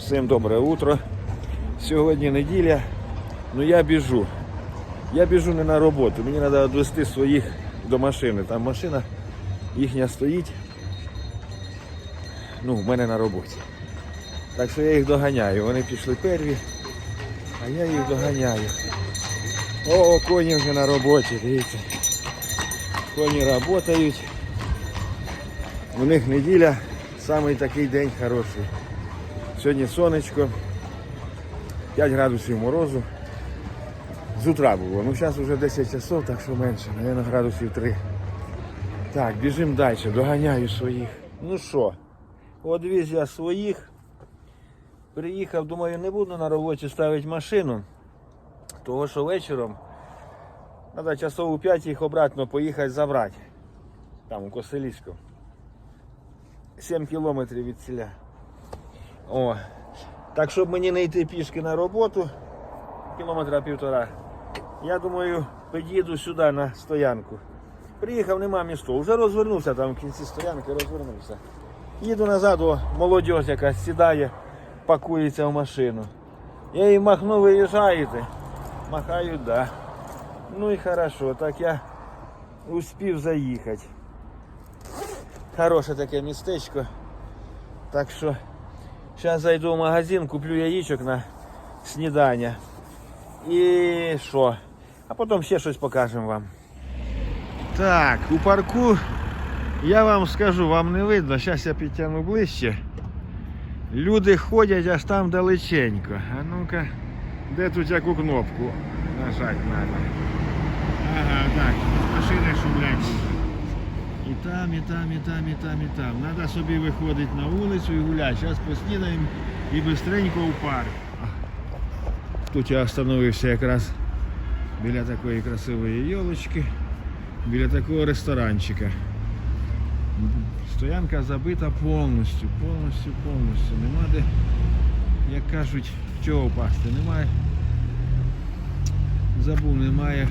Всім добре утро. Сьогодні неділя. Ну я біжу. Я біжу не на роботу. Мені треба відвести своїх до машини. Там машина їхня стоїть. Ну, в мене на роботі. Так що я їх доганяю. Вони пішли перві, а я їх доганяю. О, коні вже на роботі, дивіться. Коні працюють. У них неділя, самий такий день хороший. Сьогодні сонечко, 5 градусів морозу. З утра було. Ну зараз вже 10 часов, так що менше, мабуть, градусів 3. Так, біжимо далі, доганяю своїх. Ну що, одвіз я своїх. Приїхав, думаю, не буду на роботі ставити машину, того що вечором треба часов у 5 їх обратно поїхати забрати. Там у Коселівську. 7 кілометрів від селя. О. Так щоб мені не йти пішки на роботу, кілометра півтора, я думаю, під'їду сюди на стоянку. Приїхав, нема місто. Вже розвернувся там в кінці стоянки, розвернувся. Їду назад, о, молодь якась сідає, пакується в машину. Я їй махну, виїжджаєте. Махаю, да. Ну і хорошо, так я успів заїхати. Хороше таке містечко. Так що зараз зайду в магазин, куплю яєчок на снідання. І що? А потім ще щось покажемо вам. Так, у парку я вам скажу, вам не видно, зараз я підтягну ближче. Люди ходять аж там далеченько. А ну-ка, де тут яку кнопку нажати треба? Ага, так, машини шумлять. Там, і там, і там, і там, і там. Треба собі виходити на вулицю і гуляти. Зараз поснідаємо і бистренько в парк. Тут я остановився якраз біля такої красивої йолочки, біля такого ресторанчика. Стоянка забита повністю, повністю, повністю. Нема де, як кажуть, чого впасти. Немає. Забув, немає.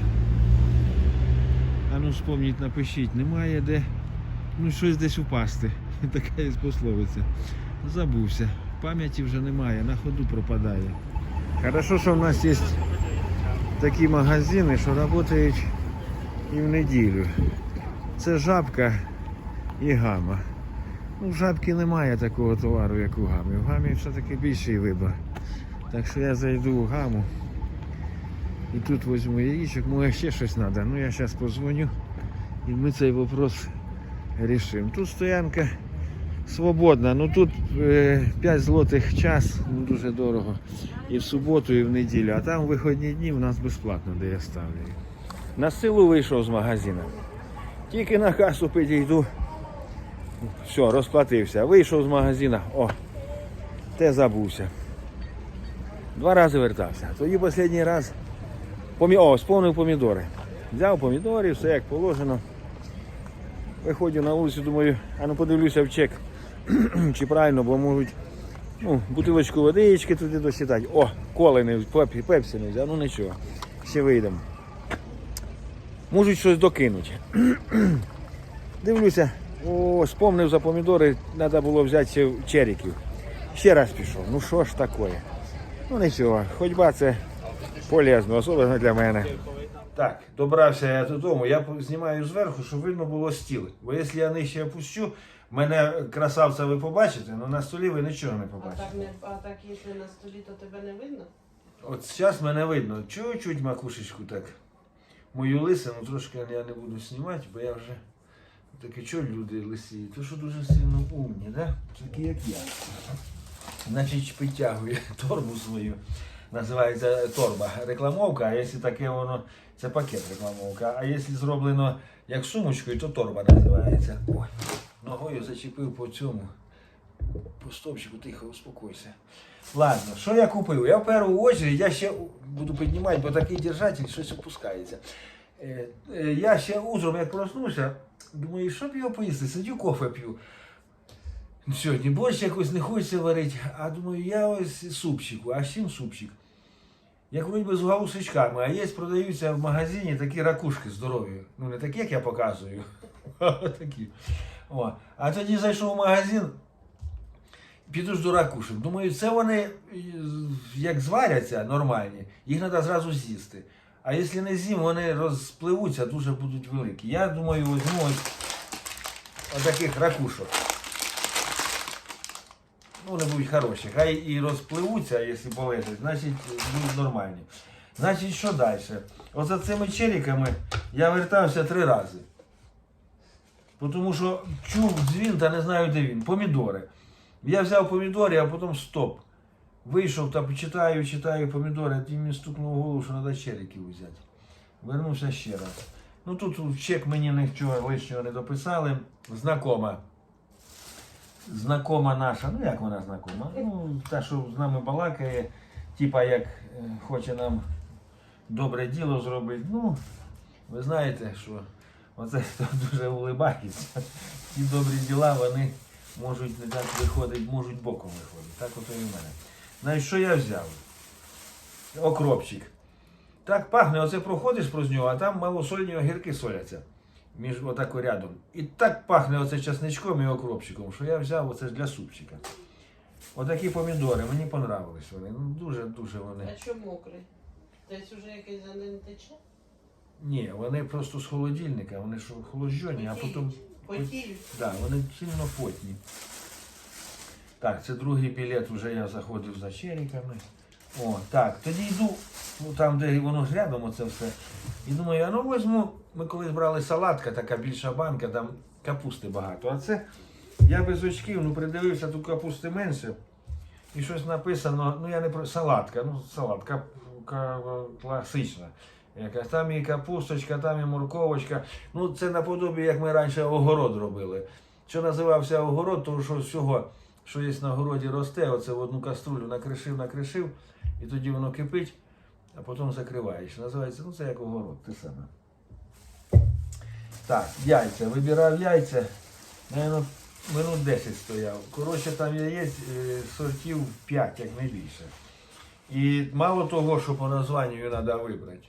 А ну вспомніть, напишіть, немає де ну щось десь упасти. Така є пословиця. Забувся. Пам'яті вже немає, на ходу пропадає. Хорошо, що в нас є такі магазини, що працюють і в неділю. Це жабка і гама. Ну, в жабки немає такого товару, як у гамі. В гамі все-таки більший вибір. Так що я зайду в гаму. І тут візьму яєчок, може ще щось треба. Ну я зараз позвоню і ми цей вопрос рішимо. Тут стоянка свободна, ну тут е, 5 злотих час, ну дуже дорого. І в суботу, і в неділю. А там в вихідні дні в нас безплатно, де я ставлю. На силу вийшов з магазину. Тільки на касу підійду. Все, розплатився. Вийшов з магазину. О, те забувся. Два рази вертався. Тоді останній раз Помі... О, сповнив помідори. Взяв помідори, все як положено. Виходжу на вулицю, думаю, а ну подивлюся в чек, чи правильно, бо можуть ну, бутилочку водички туди досідати. О, коли не пепсі, пепсі не взяв, ну нічого, ще вийдемо. Можуть щось докинути. Дивлюся, о, спомнив за помідори, треба було взяти черіків. Ще раз пішов. Ну що ж таке? Ну нічого, ходьба це полезно, особливо для мене. Так, добрався я додому. Я знімаю зверху, щоб видно було стіл. Бо якщо я нижче опущу, мене красавця ви побачите, але на столі ви нічого не А побачите. так, не, а так, якщо на столі, то тебе не видно? От зараз мене видно. Чуть-чуть макушечку так. Мою лисину трошки я не буду знімати, бо я вже таке що люди лисі, то що дуже сильно умні, да? Такі як я. Значить, підтягую торбу свою. Називається торба рекламовка, а якщо таке воно, це пакет рекламовка. А якщо зроблено як сумочкою, то торба називається. Ой, ногою зачепив по цьому. По стовпчику, тихо, успокойся. Ладно, що я купив? Я в першу очередь, я ще буду піднімати, бо такий держатель щось опускається. Е, е, Я ще утром, як проснувся, думаю, що б його поїсти? Сидю, кофе п'ю. Сьогодні борщ якось не хочеться варити, а думаю, я ось супчику, а з чим супчик? Як вроді би з галусичками, а є продаються в магазині такі ракушки здорові. Ну не такі, як я показую, а такі. О. А тоді зайшов в магазин, піду ж до ракушек. Думаю, це вони е, як зваряться нормальні, їх треба зразу з'їсти. А якщо не з'їм, вони розпливуться, дуже будуть великі. Я думаю, візьму ось отаких ракушок. Вони будуть хороші. Хай і розпливуться, якщо полежать, значить будуть нормальні. Значить, що далі? Оза цими челіками я вертався три рази. Тому що чув дзвін та не знаю, де він. Помідори. Я взяв помідори, а потім стоп. Вийшов та читаю, читаю помідори, а мені стукнув голову, що треба челіків взяти. Вернувся ще раз. Ну тут чек мені нічого лишнього не дописали. Знакома. Знакома наша, ну як вона знакома? Ну, та, що з нами балакає, типа як е, хоче нам добре діло зробити. Ну, ви знаєте, що оце хто дуже улибається. Ті добрі діла, вони можуть не так виходить, можуть боком виходити. Так ото і в мене. Знаєш, що я взяв? Окропчик. Так пахне, оце проходиш проз нього, а там малосольні огірки соляться. Між отако рядом. І так пахне оце часничком і окропчиком, що я взяв оце для супчика. Отакі помідори, мені понравились вони. Ну дуже-дуже вони. А що мокрий? Десь уже якийсь за ним тече? Ні, вони просто з холодильника, вони ж охолоджені, а потім. Потіють. Да, вони сильно потні. Так, це другий білет, вже я заходив за черіками. О, так, тоді йду, ну там, де воно ж рядом оце все. І думаю, а ну візьму, ми колись брали салатка, така більша банка, там капусти багато. А це я без очків, ну придивився, тут капусти менше. І щось написано, ну я не про салатка, ну салатка класична. Якась там і капусточка, там і морковочка. Ну, це наподобі, як ми раніше огород робили. Що називався огород, тому що всього, що є на городі, росте, оце в одну каструлю накришив, накришив, і тоді воно кипить, а потім закриваєш. Називається, ну це як огород, те саме. Так, яйця. Вибирав яйця. Наверно, минут 10 стояв. Коротше, там яєць е, сортів 5, як не більше. І мало того, що по названню треба вибрати,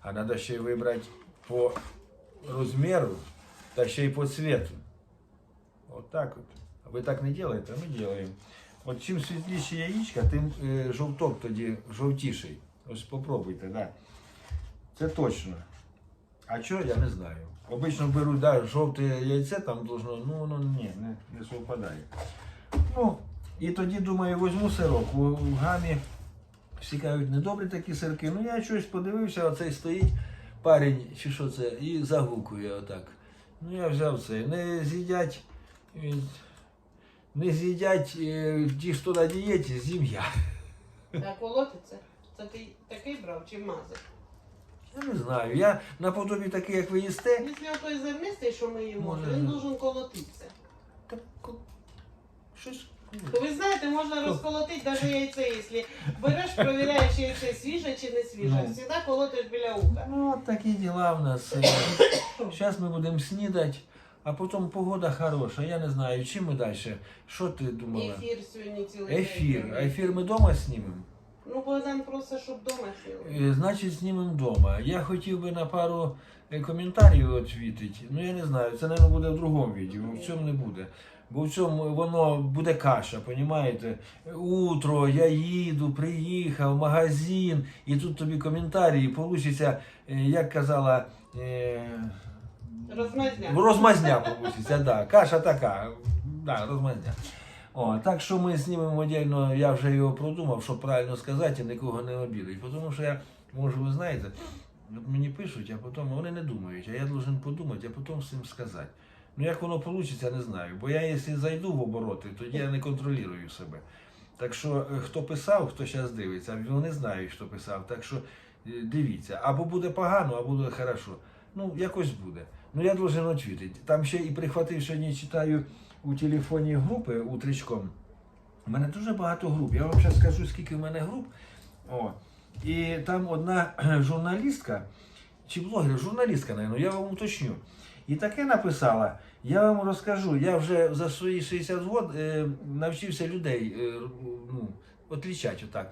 а треба ще й вибрати по розміру та ще й по цвету. От так от. А ви так не робите, ми робимо. От чим світліше яєчка, тим е, жовток тоді жовтіший. Ось попробуйте, да. Це точно. А що, я не знаю. Обично беруть да, жовте яйце, там должно, ну воно ні, не, не совпадає. Ну, і тоді думаю, візьму сирок. У, у гамі всі кажуть, недобрі такі сирки. Ну я щось подивився, оцей стоїть парень, чи що це, і загукує отак. Ну я взяв це. Не з'їдять, не з'їдять е, ті, хто на дієті, з'їм я. А колоти ти такий брав чи мазик? Я не знаю. Я наподобі такий, як ви їсте. Якщо той зернистий, що ми їмо, Може, він ну. должен колотитися. Так, ко- щось. То ви знаєте, можна розколотити навіть яйце, якщо береш, перевіряєш, яйце свіже чи не свіже. Ну. Колотиш біля уха. Ну, от такі діла в нас. Зараз ми будемо снідати, а потім погода хороша. Я не знаю, чим ми далі. Що ти думала? Ефір сьогодні цілий Ефір. А ефір ми вдома знімемо? Ну, Богдан просить, щоб вдома сіли. Е, Значить, знімемо вдома. Я хотів би на пару е, коментарів відвітити. Ну я не знаю, це, мабуть, буде в другому відео, в цьому не буде. Бо в цьому воно буде каша, понімаєте? Утро, я їду, приїхав, магазин, і тут тобі коментарі, получиться, е, як казала. Розмазня. Розмазня получиться, да. Каша така. Да, розмазня. О, так що ми знімемо отдельно, я вже його продумав, щоб правильно сказати і нікого не обідати. Тому що я, може, ви знаєте, мені пишуть, а потім вони не думають, а я должен подумати, а потім всім сказати. Ну як воно вийде, не знаю. Бо я, якщо зайду в обороти, тоді я не контролюю себе. Так що е, хто писав, хто зараз дивиться, вони знають, хто писав. Так що е, дивіться, або буде погано, або буде хорошо. Ну, якось буде. Ну я должен відповідати. Там ще і прихватив сьогодні, читаю у телефоні групи утречком. У мене дуже багато груп. Я вам зараз скажу, скільки в мене груп. О. І там одна журналістка, чи блогер, журналістка, наверное, я вам уточню. І таке написала, я вам розкажу, я вже за свої 60 год е, навчився людей е, ну.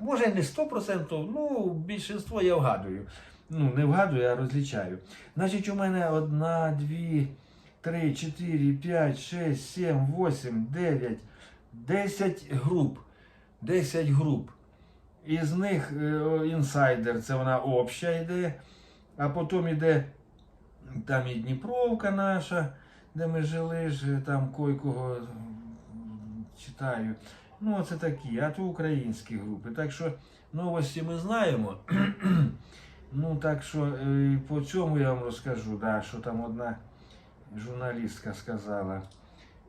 Може не 100%, ну більшинство я вгадую. Ну, не вгадую, а розлічаю. Значить, у мене одна, дві, три, чотири, п'ять, шесть, сім, восемь, дев'ять, 10 груп. 10 груп. Із них е, інсайдер, це вона обща йде, а потім йде там і Дніпровка наша, де ми жили, там койкого читаю. Ну, це такі, а то українські групи. Так що новості ми знаємо. ну, так що е, по цьому я вам розкажу, да, що там одна журналістка сказала.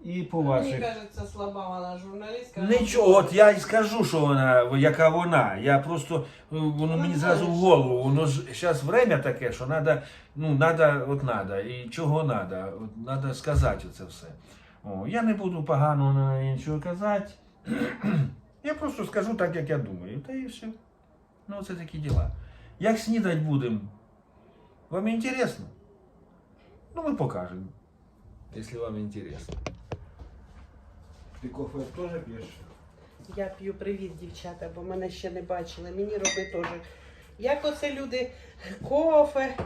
І по Мені ваших. кажеться, слаба вона журналістка. Нічого, от я і скажу, що вона, яка вона. Я просто е, воно мені зразу в голову. Воно ж зараз время таке, що треба, ну, надо, от надо, і чого треба, от треба сказати це все. О, я не буду погано на нічого казати. я просто скажу так, як я думаю. Та і все. Ну, це такі діла. Як снідати будемо? Вам інтересно? Ну, ми покажемо. Якщо вам інтересно. Ти кофе теж п'єш? Я п'ю привіт, дівчата, бо мене ще не бачили. Мені роби теж. Як оце люди кофе.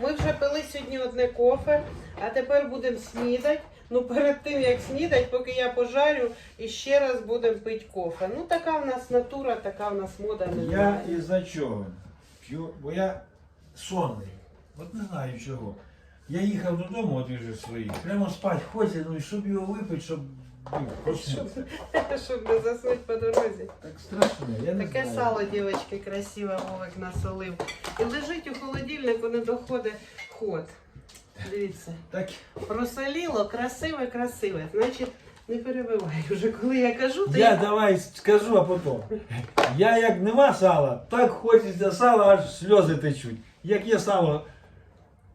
Ми вже пили сьогодні одне кофе, а тепер будемо снідати. Ну, перед тим як снідать, поки я пожарю, і ще раз будемо пити кофе. Ну, така в нас натура, така в нас мода. не Я знаю. із-за чого п'ю, бо я сонний. От не знаю чого. Я їхав додому, от вже свої, прямо спать хочеться, ну і щоб його випити, щоб ну. Щоб не заснути по дорозі. Так страшно, я не Таке знаю. сало, дівчатки, красиве Вовик насолив. І лежить у холодильнику, не доходить ход. Дивіться. Так, Просоліло, красиве, красиве. Значить, не перебивай вже, коли я кажу, то я я... давай скажу, а потім. Я як нема сала, так хочеться сала, аж сльози течуть. Як є сало,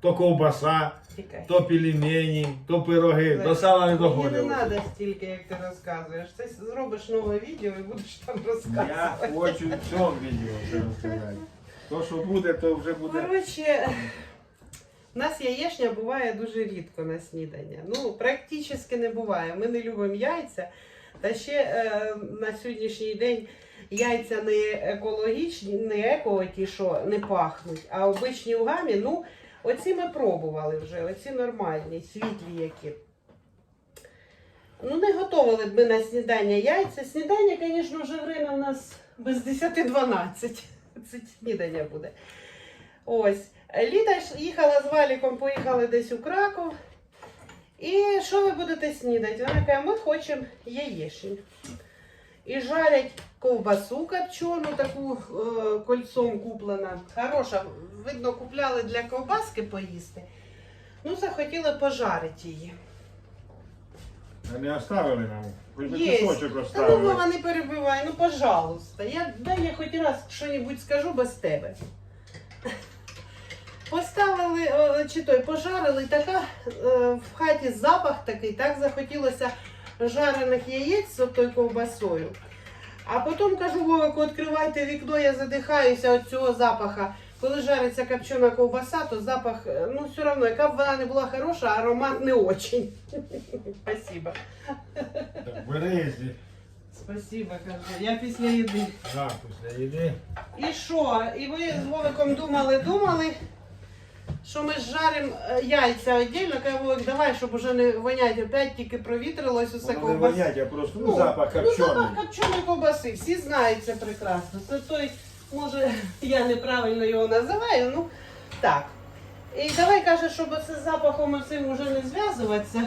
то ковбаса, Тікай. то пельмені, то пироги, до сала не Мені не треба стільки, як ти розказуєш. Ти зробиш нове відео і будеш там Я розказувати. хочу в цьому відео розказати. То, що буде, то вже буде. Коротше, у нас яєчня буває дуже рідко на снідання. Ну, практично не буває. Ми не любимо яйця. Та ще е, на сьогоднішній день яйця не екологічні, не еко, ті, що не пахнуть, а обичні в гамі. Ну, оці ми пробували вже, оці нормальні, світлі які. Ну, не готували б ми на снідання яйця. Снідання, звісно, вже время у нас без 10-12. Це снідання буде. Ось. Ліда їхала з Валіком, поїхали десь у Краков. І що ви будете снідати? Вона каже, ми хочемо яєчню. І жарять ковбасу копчену, таку е, кольцом куплена. Хороша. Видно, купляли для ковбаски поїсти. Ну, захотіли пожарити її. Не оставили нам. Хоч би Є. кусочок Та ну оставили. Вова, не перебивай, ну пожалуйста. Я, дай я хоч раз що-небудь скажу без тебе. Поставили, е, чи той, пожарили, така е, в хаті запах такий, так захотілося жарених яєць з тою ковбасою. А потім кажу, Вовику, відкривайте вікно, я задихаюся від цього запаха. Коли жариться копчена ковбаса, то запах, е, ну все одно, яка б вона не була хороша, аромат не очень. Спасибо. Так, Бери. Спасибо, кажу. Я після їди. Да, після їди. І що? І ви з Вовиком думали, думали, що ми жаримо яйця віддільно. Вовик, давай, щоб уже не вонять, опять тільки провітрилось усе Воно не вонять, а просто ну, Ну, запах Ну, копчений. запах копченої ковбаси, всі знають це прекрасно. Це той, може, я неправильно його називаю, ну так. І давай каже, щоб це з запахом цим вже не зв'язуватися.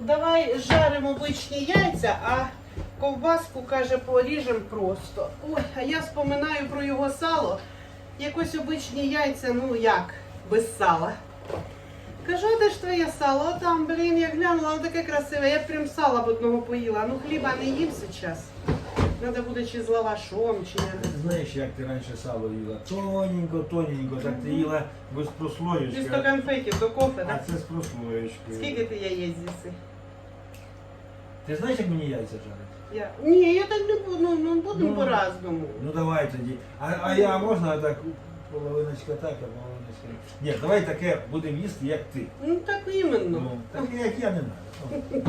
Давай жаримо обичні яйця, а ковбаску, каже, поріжемо просто. Ой, а я споминаю про його сало. Якось обичні яйця, ну як, без сала. Кажу, де ж твоє сало? О, там, блін, я глянула, воно таке красиве. Я б прям сала б одного поїла. Ну хліба не їм зараз. Треба буде чи з лавашом, чи не. Знаєш, як ти раніше сало їла? Тоненько, тоненько, так ти їла без прослоєчки. сто конфетів, то кофе, А так? це з прослоєчкою. Скільки ти яєць з'їси? Ти знаєш, як мені яйця жарять? Я... Ні, я так не буду, ну, ну будемо Ну. по-разному. Ну давай тоді. А, а я можна так половиночка так, а половиночка. Ні, давай таке будемо їсти, як ти. Ну так іменно. Ну, таке, як я не знаю. Ну,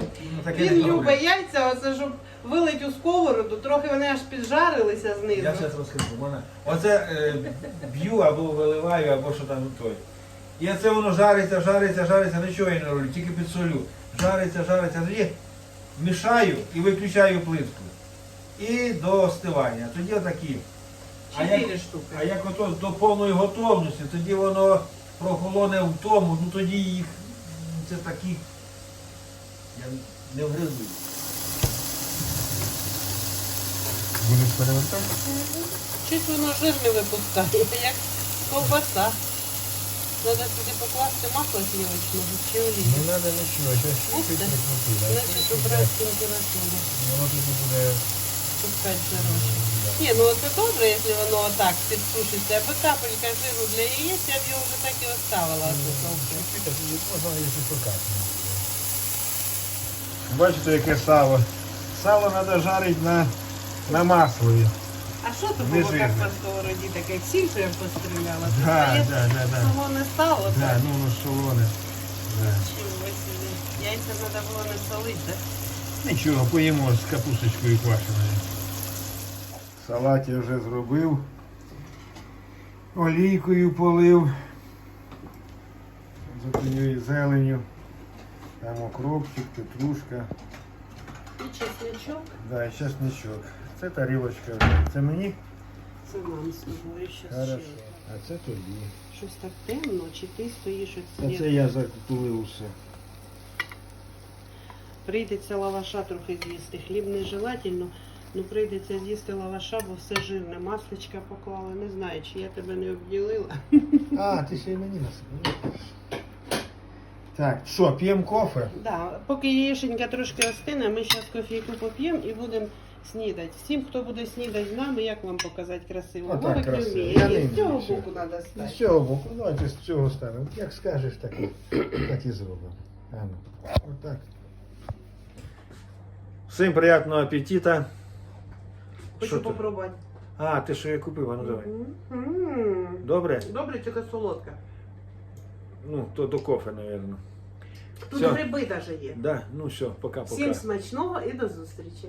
таке Він не любить яйця, оце щоб вилить у сковороду, трохи вони аж піджарилися знизу. Я зараз розкажу. Вона... Оце е, б'ю або виливаю, або що там той. І оце воно жариться, жариться, жариться, нічого я не роблю, тільки підсолю. Жариться, жариться, тоді мішаю і виключаю плитку. І до остивання. Тоді отакі. А як, штуки. а як ото до повної готовності, тоді воно прохолоне в тому, ну тоді їх це такі. Я не вгризу. Будеш перевертати? Щось воно жир не випускає, як ковбаса. Треба сюди покласти масло сливочного чи олію. Не треба нічого, зараз чуть-чуть Знаєте, прикрути. Значить, убрати температуру, Воно тоді буде... пускати жирочок. Ні, ну це добре, якщо воно отак підсушиться, аби капелька жиру для яєць, я б його вже так і оставила. Чуть-чуть, можна, якщо покатати. Бачите, яке сало. Сало треба жарити на, на маслі. А що то було так на сковороді, так як сіль, що я постріляла? Це Да, да, да, да. Того не стало, Да, так? ну воно солоне. Да. Чого собі. Яйця треба було не солити, так? Нічого, поїмо з капусточкою квашеною. Салат я вже зробив. Олійкою полив. З зеленю. Там окропчик, петрушка. Чесничок, Да, і чесничок. Це тарілочка. Це мені? це тобою ще Хорошо. А це тобі. Щось так темно, чи ти стоїш А це я затулив усе. Прийдеться лаваша трохи з'їсти. Хліб не желательно, ну прийдеться з'їсти лаваша, бо все жирне. Масличка поклали. Не знаю, чи я тебе не обділила. А, ти ще й мені насипав. Так, що, п'ємо кофе? Да, поки яєшенька трошки остине, ми зараз кофійку поп'ємо і будемо снідати. Всім, хто буде снідати з нами, як вам показати красиво? Отак Вовик не красиво. вміє. Я не з цього вмію, боку треба З цього боку, давайте з цього станемо. Як скажеш, так і, так і зробимо. А ну, отак. Всім приємного апетита. Що Хочу ти? попробувати. А, ти що я купив, а ну давай. М. Добре? Добре, тільки солодка. Ну, то до кофе, мабуть. Тут Всё. гриби навіть є. Да, ну все, пока-пока. Всім смачного і до зустрічі.